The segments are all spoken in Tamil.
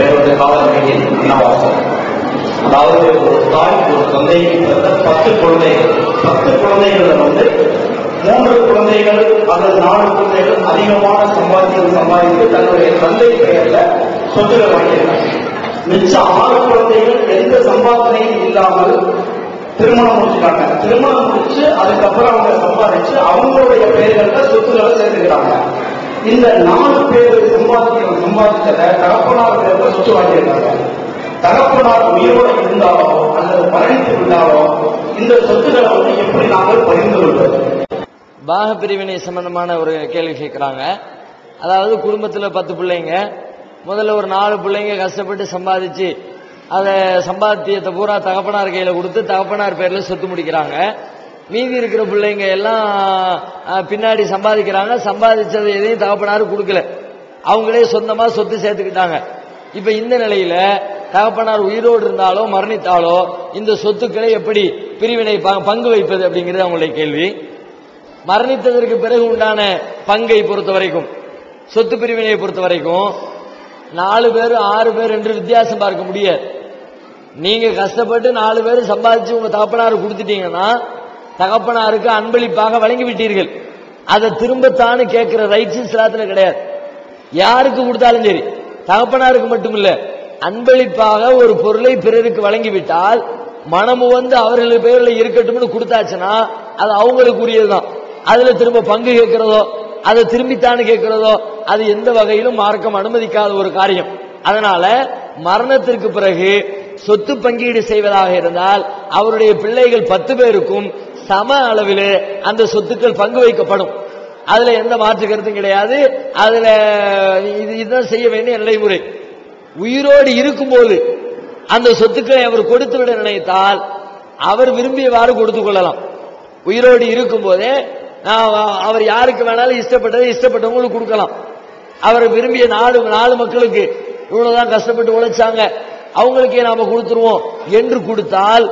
பேருடைய வந்து காலநிலையின் அன்னவாசம் அதாவது ஒரு தாய் ஒரு தந்தைக்கு பத்து குழந்தைகள். பத்து குழந்தைகள்ல வந்து மூன்று குழந்தைகள் அல்லது நாலு குழந்தைகள் அதிகமான சம்பாதிக்க சம்பாதித்து தன்னுடைய தந்தை பெயர்ல சொத்துல வாங்கியிருக்காங்க. மிச்சம் ஆறு குழந்தைகள் எந்த சம்பாதனையும் இல்லாமல் திருமணம் முடிச்சுட்டாங்க. திருமணம் முடிச்சு அதுக்கப்புறம் அவங்க சம்பாதிச்சு அவங்களுடைய பெயர்கள்ல சொத்துக்களை சேர்த்துக்கிறாங்க. இந்த நாலு பேர் சம்பாதிக்க சம்பாதிச்சத தகப்பனார் பேர்ல வாங்கியிருக்காங்க. தகப்பனார் உயிரோடு இருந்தாலோ அல்லது மரணித்து இருந்தாலோ இந்த சொத்துக்களை வந்து எப்படி நாங்கள் பகிர்ந்து கொள்வது? பாக பிரிவினை சம்பந்தமான ஒரு கேள்வி கேட்குறாங்க. அதாவது குடும்பத்தில் பத்து பிள்ளைங்க. முதல்ல ஒரு நாலு பிள்ளைங்க கஷ்டப்பட்டு சம்பாதிச்சு அதை சம்பாத்தியத்தை பூரா தகப்பனார் கையில் கொடுத்து தகப்பனார் பேரில் சொத்து முடிக்கிறாங்க. மீதி இருக்கிற பிள்ளைங்க எல்லாம் பின்னாடி சம்பாதிக்கிறாங்க. சம்பாதிச்சது எதையும் தகப்பனார் கொடுக்கல. அவங்களே சொந்தமா சொத்து சேர்த்துக்கிட்டாங்க. இப்ப இந்த நிலையில தகப்பனார் உயிரோடு இருந்தாலோ மரணித்தாலோ இந்த சொத்துக்களை எப்படி பிரிவினை ப- பங்கு வைப்பது அப்படிங்கிறது அவங்களுடைய கேள்வி. மரணித்ததற்கு பிறகு உண்டான பங்கை பொறுத்த வரைக்கும் சொத்து பிரிவினையை பொறுத்த வரைக்கும் நாலு பேர் ஆறு பேர் என்று வித்தியாசம் பார்க்க முடியாது. நீங்க கஷ்டப்பட்டு நாலு பேர் சம்பாதிச்சு உங்க தகப்பனார் கொடுத்துட்டீங்கன்னா தகப்பனாருக்கு அன்பளிப்பாக வழங்கி விட்டீர்கள் அதை திரும்பத்தானு கேட்கிற ரைட்ஸ் இஸ்லாத்துல கிடையாது. யாருக்கு கொடுத்தாலும் சரி தகப்பனாருக்கு மட்டும் இல்ல அன்பளிப்பாக ஒரு பொருளை பிறருக்கு வழங்கிவிட்டால் மனமு வந்து அவர்கள் பேர்ல இருக்கட்டும்னு கொடுத்தாச்சுன்னா அது அவங்களுக்கு உரியதுதான் அதுல திரும்ப பங்கு கேட்கிறதோ அதை திரும்பித்தானு கேட்கிறதோ அது எந்த வகையிலும் மார்க்கம் அனுமதிக்காத ஒரு காரியம். அதனால மரணத்திற்கு பிறகு சொத்து பங்கீடு செய்வதாக இருந்தால் அவருடைய பிள்ளைகள் பத்து பேருக்கும் சம அளவில் அந்த சொத்துக்கள் பங்கு வைக்கப்படும். அதுல எந்த மாற்று கருத்தும் கிடையாது. அதுல இது இதுதான் செய்ய வேண்டிய நடைமுறை. உயிரோடு இருக்கும்போது அந்த சொத்துக்களை அவர் கொடுத்து விட நினைத்தால் அவர் விரும்பியவாறு கொடுத்து கொள்ளலாம். உயிரோடு இருக்கும்போதே போதே அவர் யாருக்கு வேணாலும் இஷ்டப்பட்டதை இஷ்டப்பட்டவங்களுக்கு கொடுக்கலாம். அவர் விரும்பிய நாலு நாலு மக்களுக்கு இவ்வளவுதான் கஷ்டப்பட்டு உழைச்சாங்க. அவங்களுக்கே நாம கொடுத்துருவோம் என்று கொடுத்தால்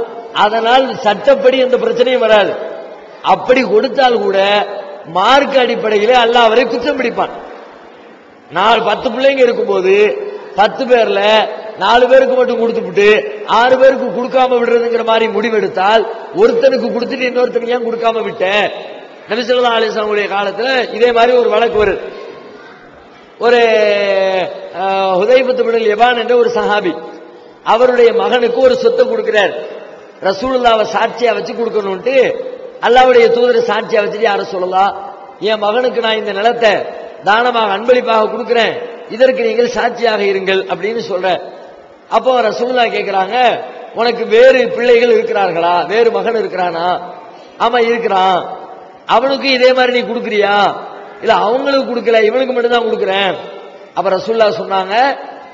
அதனால் சட்டப்படி எந்த பிரச்சனையும் வராது. அப்படி கொடுத்தால் கூட மார்க் அடிப்படையிலே அல்ல அவரை குற்றம் பிடிப்பான். நாலு பத்து பிள்ளைங்க இருக்கும்போது பத்து பேர்ல நாலு பேருக்கு மட்டும் கொடுத்துட்டு ஆறு பேருக்கு கொடுக்காம விடுறதுங்கிற மாதிரி முடிவெடுத்தால் ஒருத்தனுக்கு கொடுத்துட்டு இன்னொருத்தனுக்கு ஏன் கொடுக்காம விட்டேன்? நபிசல்லா அலிஸ்லாமுடைய காலத்துல இதே மாதிரி ஒரு வழக்கு வருது. ஒரு ஹுதைபத்து பிடல் எபான் என்ற ஒரு சஹாபி அவருடைய மகனுக்கு ஒரு சொத்தை கொடுக்கிறார். ரசூலுல்லாவை சாட்சியா வச்சு கொடுக்கணும்ட்டு அல்லாவுடைய தூதரை சாட்சியா வச்சுட்டு யாரும் சொல்லலாம் என் மகனுக்கு நான் இந்த நிலத்தை தானமாக அன்பளிப்பாக கொடுக்குறேன். இதற்கு நீங்கள் சாட்சியாக இருங்கள் அப்படின்னு சொல்ற. அப்போ ரசூல்லா கேட்கிறாங்க உனக்கு வேறு பிள்ளைகள் இருக்கிறார்களா? வேறு மகன் இருக்கிறானா? ஆமா இருக்கிறான். அவனுக்கும் இதே மாதிரி நீ கொடுக்குறியா? இல்ல அவங்களுக்கு கொடுக்கல இவனுக்கு மட்டும்தான் கொடுக்குறேன். அப்ப ரசூல்லா சொன்னாங்க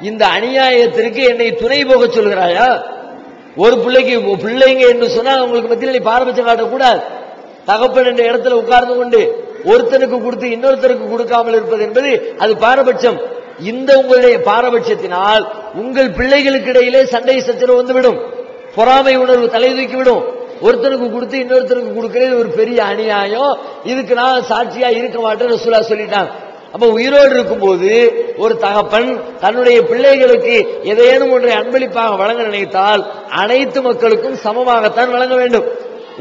இந்த அநியாயத்திற்கு என்னை துணை போக சொல்கிறாயா? ஒரு பிள்ளைக்கு பிள்ளைங்க என்று சொன்னா அவங்களுக்கு மத்தியில் நீ பாரபட்சம் காட்டக்கூடாது தகப்பன் என்ற இடத்துல உட்கார்ந்து கொண்டு ஒருத்தனுக்கு கொடுத்து இன்னொருத்தருக்கு கொடுக்காமல் இருப்பது என்பது அது பாரபட்சம். இந்த உங்களுடைய பாரபட்சத்தினால் உங்கள் பிள்ளைகளுக்கு இடையிலே சண்டை சச்சரவு வந்துவிடும். பொறாமை உணர்வு தலை தூக்கிவிடும் ஒருத்தனுக்கு கொடுத்து இன்னொருத்தருக்கு கொடுக்கிறது ஒரு பெரிய அநியாயம். இதுக்கு நான் சாட்சியா இருக்க மாட்டேன்னு சொல்லா சொல்லிட்டாங்க அப்ப உயிரோடு இருக்கும்போது ஒரு தகப்பன் தன்னுடைய பிள்ளைகளுக்கு எதையேனும் ஒன்றை அன்பளிப்பாக வழங்க நினைத்தால் அனைத்து மக்களுக்கும் சமமாகத்தான் வழங்க வேண்டும்.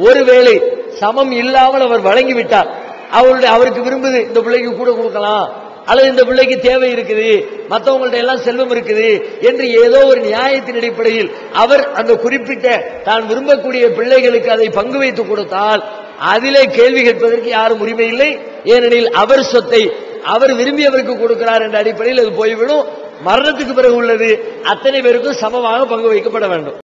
ஒருவேளை சமம் இல்லாமல் அவர் வழங்கிவிட்டார். அவருடைய அவருக்கு விரும்புது இந்த பிள்ளைக்கு கூட கொடுக்கலாம். அல்லது இந்த பிள்ளைக்கு தேவை இருக்குது மற்றவங்கள்ட்ட எல்லாம் செல்வம் இருக்குது என்று ஏதோ ஒரு நியாயத்தின் அடிப்படையில் அவர் அந்த குறிப்பிட்ட தான் விரும்பக்கூடிய பிள்ளைகளுக்கு அதை பங்கு வைத்து கொடுத்தால் அதிலே கேள்வி கேட்பதற்கு யாரும் உரிமை இல்லை. ஏனெனில் அவர் சொத்தை அவர் விரும்பியவருக்கு கொடுக்கிறார் என்ற அடிப்படையில் அது போய்விடும். மரணத்துக்கு பிறகு உள்ளது. அத்தனை பேருக்கும் சமமாக பங்கு வைக்கப்பட வேண்டும்.